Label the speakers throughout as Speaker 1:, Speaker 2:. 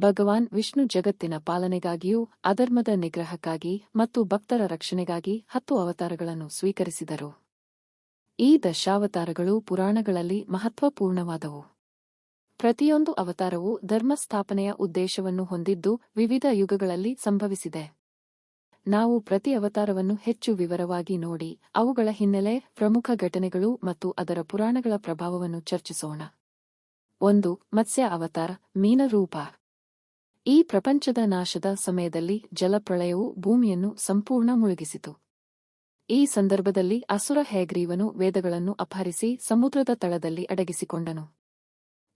Speaker 1: ಭಗವಾನ್ ವಿಷ್ಣು ಜಗತ್ತಿನ ಪಾಲನೆಗಾಗಿಯೂ, ಅಧರ್ಮದ ನಿಗ್ರಹಕ್ಕಾಗಿ ಮತ್ತು ಭಕ್ತರ ರಕ್ಷಣೆಗಾಗಿ ಹತ್ತು ಅವತಾರಗಳನ್ನು ಸ್ವೀಕರಿಸಿದರು. ಈ ದಶಾವತಾರಗಳು ಪುರಾಣಗಳಲ್ಲಿ ಮಹತ್ವಪೂರ್ಣವಾದವು. ಪ್ರತಿಯೊಂದು ಅವತಾರವು ಧರ್ಮಸ್ಥಾಪನೆಯ ಉದ್ದೇಶವನ್ನು ಹೊಂದಿದ್ದು ವಿವಿಧ ಯುಗಗಳಲ್ಲಿ ಸಂಭವಿಸಿದೆ. ನಾವು ಪ್ರತಿ ಅವತಾರವನ್ನು ಹೆಚ್ಚು ವಿವರವಾಗಿ ನೋಡಿ, ಅವುಗಳ ಹಿನ್ನೆಲೆ, ಪ್ರಮುಖ ಘಟನೆಗಳು ಮತ್ತು ಅದರ ಪುರಾಣಗಳ ಪ್ರಭಾವವನ್ನು ಚರ್ಚಿಸೋಣ. ಒಂದು, ಮತ್ಸ್ಯ ಅವತಾರ ಮೀನ ರೂಪ ಈ ಪ್ರಪಂಚದ ನಾಶದ ಸಮಯದಲ್ಲಿ ಜಲಪ್ರಳಯವು ಭೂಮಿಯನ್ನು ಸಂಪೂರ್ಣ ಮುಳುಗಿಸಿತು. ಈ ಸಂದರ್ಭದಲ್ಲಿ ಅಸುರ ಹೇಗ್ರೀವನು ವೇದಗಳನ್ನು ಅಪಹರಿಸಿ ಸಮುದ್ರದ ತಳದಲ್ಲಿ ಅಡಗಿಸಿಕೊಂಡನು.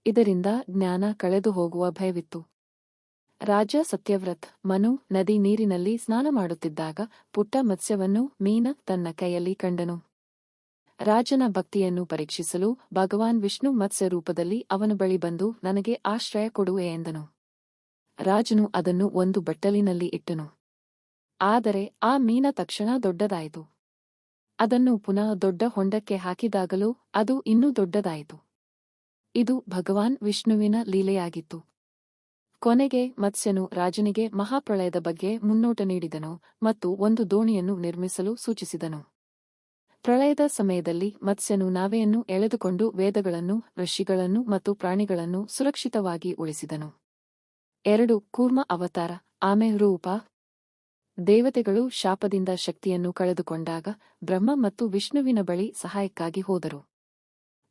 Speaker 1: ಇದರಿಂದ ಜ್ಞಾನ ಕಳೆದು ಹೋಗುವ ಭಯವಿತ್ತು. ರಾಜ ಸತ್ಯವ್ರತ್ ಮನು ನದಿ ನೀರಿನಲ್ಲಿ ಸ್ನಾನ ಮಾಡುತ್ತಿದ್ದಾಗ ಪುಟ್ಟ ಮತ್ಸ್ಯವನ್ನು ಮೀನ ತನ್ನ ಕೈಯಲ್ಲಿ ಕಂಡನು. ರಾಜನ ಭಕ್ತಿಯನ್ನು ಪರೀಕ್ಷಿಸಲು ಭಗವಾನ್ ವಿಷ್ಣು ಮತ್ಸ್ಯ ರೂಪದಲ್ಲಿ ಅವನ ಬಳಿ ಬಂದು, ನನಗೆ ಆಶ್ರಯ ಕೊಡುವೆ ಎಂದನು. ರಾಜನು ಅದನ್ನು ಒಂದು ಬಟ್ಟಲಿನಲ್ಲಿ ಇಟ್ಟನು. ಆದರೆ ಆ ಮೀನ ತಕ್ಷಣ ದೊಡ್ಡದಾಯಿತು. ಅದನ್ನು ಪುನಃ ದೊಡ್ಡ ಹೊಂಡಕ್ಕೆ ಹಾಕಿದಾಗಲೂ ಅದು ಇನ್ನೂ ದೊಡ್ಡದಾಯಿತು. ಇದು ಭಗವಾನ್ ವಿಷ್ಣುವಿನ ಲೀಲೆಯಾಗಿತ್ತು. ಕೊನೆಗೆ ಮತ್ಸ್ಯನು ರಾಜನಿಗೆ ಮಹಾಪ್ರಳಯದ ಬಗ್ಗೆ ಮುನ್ನೋಟ ನೀಡಿದನು ಮತ್ತು ಒಂದು ದೋಣಿಯನ್ನು ನಿರ್ಮಿಸಲು ಸೂಚಿಸಿದನು. ಪ್ರಳಯದ ಸಮಯದಲ್ಲಿ ಮತ್ಸ್ಯನು ನಾವೆಯನ್ನು ಎಳೆದುಕೊಂಡು ವೇದಗಳನ್ನು, ಋಷಿಗಳನ್ನು ಮತ್ತು ಪ್ರಾಣಿಗಳನ್ನು ಸುರಕ್ಷಿತವಾಗಿ ಉಳಿಸಿದನು. ಎರಡು ಕೂರ್ಮ ಅವತಾರ, ಆಮೆ ರೂಪ. ದೇವತೆಗಳು ಶಾಪದಿಂದ ಶಕ್ತಿಯನ್ನು ಕಳೆದುಕೊಂಡಾಗ ಬ್ರಹ್ಮ ಮತ್ತು ವಿಷ್ಣುವಿನ ಬಳಿ ಸಹಾಯಕ್ಕಾಗಿ ಹೋದರು.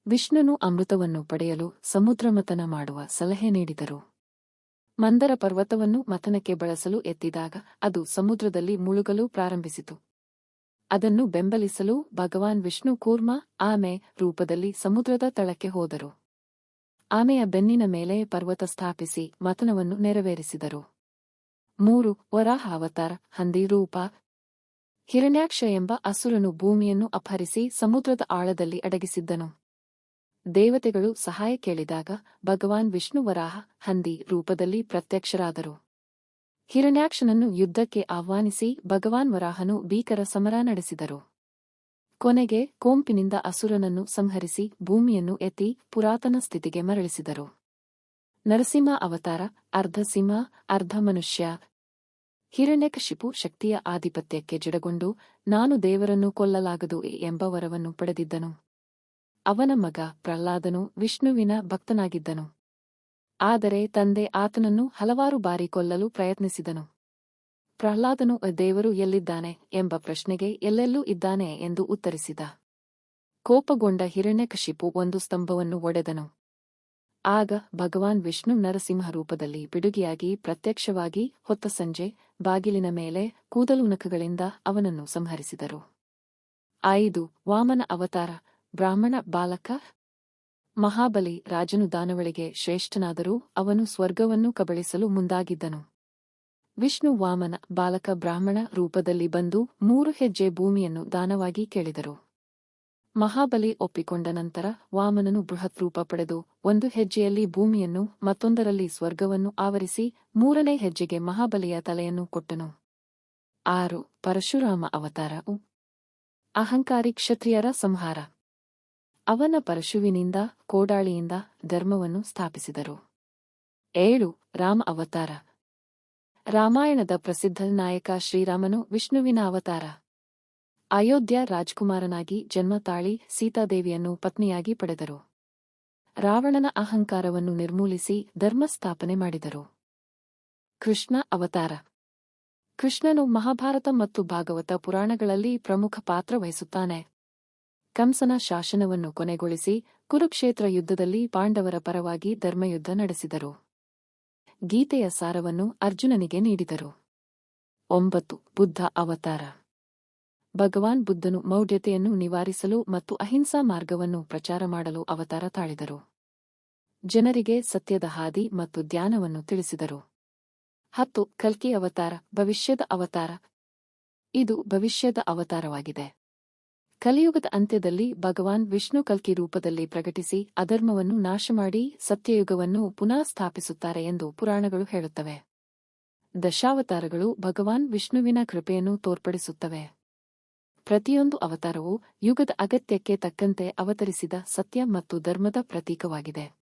Speaker 1: ವಿಷ್ಣುನು ಅಮೃತವನ್ನು ಪಡೆಯಲು ಸಮುದ್ರಮತನ ಮಾಡುವ ಸಲಹೆ ನೀಡಿದರು. ಮಂದರ ಪರ್ವತವನ್ನು ಮಥನಕ್ಕೆ ಬಳಸಲು ಎತ್ತಿದಾಗ ಅದು ಸಮುದ್ರದಲ್ಲಿ ಮುಳುಗಲು ಪ್ರಾರಂಭಿಸಿತು. ಅದನ್ನು ಬೆಂಬಲಿಸಲು ಭಗವಾನ್ ವಿಷ್ಣು ಕೂರ್ಮ, ಆಮೆ ರೂಪದಲ್ಲಿ ಸಮುದ್ರದ ತಳಕ್ಕೆ ಹೋದರು. ಆಮೆಯ ಬೆನ್ನಿನ ಮೇಲೆ ಪರ್ವತ ಸ್ಥಾಪಿಸಿ ಮತನವನ್ನು ನೆರವೇರಿಸಿದರು. ಮೂರು ವರಾಹ ಅವತಾರ ಹಂದಿ ರೂಪ. ಹಿರಣ್ಯಾಕ್ಷ ಎಂಬ ಅಸುರನು ಭೂಮಿಯನ್ನು ಅಪಹರಿಸಿ ಸಮುದ್ರದ ಆಳದಲ್ಲಿ ಅಡಗಿಸಿದ್ದನು. ದೇವತೆಗಳು ಸಹಾಯ ಕೇಳಿದಾಗ ಭಗವಾನ್ ವಿಷ್ಣು ವರಾಹ, ಹಂದಿ ರೂಪದಲ್ಲಿ ಪ್ರತ್ಯಕ್ಷರಾದರು. ಹಿರಣ್ಯಾಕ್ಷನನ್ನು ಯುದ್ಧಕ್ಕೆ ಆಹ್ವಾನಿಸಿ ಭಗವಾನ್ ವರಾಹನು ಭೀಕರ ಸಮರ ನಡೆಸಿದರು. ಕೊನೆಗೆ ಕೋಂಪಿನಿಂದ ಅಸುರನನ್ನು ಸಂಹರಿಸಿ ಭೂಮಿಯನ್ನು ಎತ್ತಿ ಪುರಾತನ ಸ್ಥಿತಿಗೆ ಮರಳಿಸಿದರು. ನರಸಿಂಹ ಅವತಾರ ಅರ್ಧಸಿಂಹ ಅರ್ಧ ಮನುಷ್ಯ. ಹಿರಣ್ಯಕಶಿಪು ಶಕ್ತಿಯ ಆಧಿಪತ್ಯಕ್ಕೆ ಜಡಗೊಂಡು, ನಾನು ದೇವರನ್ನು ಕೊಲ್ಲಲಾಗದು ಎಂಬ ವರವನ್ನು ಪಡೆದಿದ್ದನು. ಅವನ ಮಗ ಪ್ರಹ್ಲಾದನು ವಿಷ್ಣುವಿನ ಭಕ್ತನಾಗಿದ್ದನು. ಆದರೆ ತಂದೆ ಆತನನ್ನು ಹಲವಾರು ಬಾರಿ ಕೊಲ್ಲಲು ಪ್ರಯತ್ನಿಸಿದನು. ಪ್ರಹ್ಲಾದನು ದೇವರು ಎಲ್ಲಿದ್ದಾನೆ? ಎಂಬ ಪ್ರಶ್ನೆಗೆ ಎಲ್ಲೆಲ್ಲೂ ಇದ್ದಾನೆ ಎಂದು ಉತ್ತರಿಸಿದ. ಕೋಪಗೊಂಡ ಹಿರಣ್ಯಕಶಿಪು ಒಂದು ಸ್ತಂಭವನ್ನು ಒಡೆದನು. ಆಗ ಭಗವಾನ್ ವಿಷ್ಣು ನರಸಿಂಹ ರೂಪದಲ್ಲಿ ಬಿಡುಗಿಯಾಗಿ ಪ್ರತ್ಯಕ್ಷವಾಗಿ ಹೊತ್ತ ಸಂಜೆ ಬಾಗಿಲಿನ ಮೇಲೆ ಕೂದಲು ನಖಗಳಿಂದ ಅವನನ್ನು ಸಂಹರಿಸಿದರು. ಐದು, ವಾಮನ ಅವತಾರ, ಬ್ರಾಹ್ಮಣ ಬಾಲಕ? ಮಹಾಬಲಿ ರಾಜನು ದಾನವಳಿಗೆ ಶ್ರೇಷ್ಠನಾದರೂ ಅವನು ಸ್ವರ್ಗವನ್ನು ಕಬಳಿಸಲು ಮುಂದಾಗಿದ್ದನು. ವಿಷ್ಣು ವಾಮನ ಬಾಲಕ ಬ್ರಾಹ್ಮಣ ರೂಪದಲ್ಲಿ ಬಂದು ಮೂರು ಹೆಜ್ಜೆ ಭೂಮಿಯನ್ನು ದಾನವಾಗಿ ಕೇಳಿದರು. ಮಹಾಬಲಿ ಒಪ್ಪಿಕೊಂಡ ನಂತರ ವಾಮನನು ಬೃಹತ್ ರೂಪ ಪಡೆದು ಒಂದು ಹೆಜ್ಜೆಯಲ್ಲಿ ಭೂಮಿಯನ್ನು ಮತ್ತೊಂದರಲ್ಲಿ ಸ್ವರ್ಗವನ್ನು ಆವರಿಸಿ ಮೂರನೇ ಹೆಜ್ಜೆಗೆ ಮಹಾಬಲಿಯ ತಲೆಯನ್ನು ಕೊಟ್ಟನು. ಆರು, ಪರಶುರಾಮ ಅವತಾರ ಅಹಂಕಾರಿ ಕ್ಷತ್ರಿಯರ ಸಂಹಾರ. ಅವನ ಪರಶುವಿನಿಂದ, ಕೋಡಾಳಿಯಿಂದ ಧರ್ಮವನ್ನು ಸ್ಥಾಪಿಸಿದರು. ಏಳು, ರಾಮ ಅವತಾರ. ರಾಮಾಯಣದ ಪ್ರಸಿದ್ಧ ನಾಯಕ ಶ್ರೀರಾಮನು ವಿಷ್ಣುವಿನ ಅವತಾರ. ಅಯೋಧ್ಯ ರಾಜ್ಕುಮಾರನಾಗಿ ಜನ್ಮ ತಾಳಿ ಸೀತಾದೇವಿಯನ್ನು ಪತ್ನಿಯಾಗಿ ಪಡೆದರು. ರಾವಣನ ಅಹಂಕಾರವನ್ನು ನಿರ್ಮೂಲಿಸಿ ಧರ್ಮ ಸ್ಥಾಪನೆ ಮಾಡಿದರು. ಕೃಷ್ಣ ಅವತಾರ. ಕೃಷ್ಣನು ಮಹಾಭಾರತ ಮತ್ತು ಭಾಗವತ ಪುರಾಣಗಳಲ್ಲಿ ಪ್ರಮುಖ ಪಾತ್ರ ವಹಿಸುತ್ತಾನೆ. ಕಂಸನ ಶಾಸನವನ್ನು ಕೊನೆಗೊಳಿಸಿ ಕುರುಕ್ಷೇತ್ರ ಯುದ್ಧದಲ್ಲಿ ಪಾಂಡವರ ಪರವಾಗಿ ಧರ್ಮಯುದ್ಧ ನಡೆಸಿದರು. ಗೀತೆಯ ಸಾರವನ್ನು ಅರ್ಜುನನಿಗೆ ನೀಡಿದರು. ಒಂಬತ್ತು. ಬುದ್ಧ ಅವತಾರ. ಭಗವಾನ್ ಬುದ್ಧನು ಮೌಢ್ಯತೆಯನ್ನು ನಿವಾರಿಸಲು ಮತ್ತು ಅಹಿಂಸಾ ಮಾರ್ಗವನ್ನು ಪ್ರಚಾರ ಮಾಡಲು ಅವತಾರ ತಾಳಿದರು. ಜನರಿಗೆ ಸತ್ಯದ ಹಾದಿ ಮತ್ತು ಧ್ಯಾನವನ್ನು ತಿಳಿಸಿದರು. ಹತ್ತು. ಕಲ್ಕಿ ಅವತಾರ. ಭವಿಷ್ಯದ ಅವತಾರ. ಇದು ಭವಿಷ್ಯದ ಅವತಾರವಾಗಿದೆ. ಕಲಿಯುಗದ ಅಂತ್ಯದಲ್ಲಿ ಭಗವಾನ್ ವಿಷ್ಣು ಕಲ್ಕಿ ರೂಪದಲ್ಲಿ ಪ್ರಕಟಿಸಿ ಅಧರ್ಮವನ್ನು ನಾಶ ಮಾಡಿ ಸತ್ಯಯುಗವನ್ನು ಪುನಃ ಸ್ಥಾಪಿಸುತ್ತಾರೆ ಎಂದು ಪುರಾಣಗಳು ಹೇಳುತ್ತವೆ. ದಶಾವತಾರಗಳು ಭಗವಾನ್ ವಿಷ್ಣುವಿನ ಕೃಪೆಯನ್ನು ತೋರ್ಪಡಿಸುತ್ತವೆ. ಪ್ರತಿಯೊಂದು ಅವತಾರವು ಯುಗದ ಅಗತ್ಯಕ್ಕೆ ತಕ್ಕಂತೆ ಅವತರಿಸಿದ ಸತ್ಯ ಮತ್ತು ಧರ್ಮದ ಪ್ರತೀಕವಾಗಿದೆ.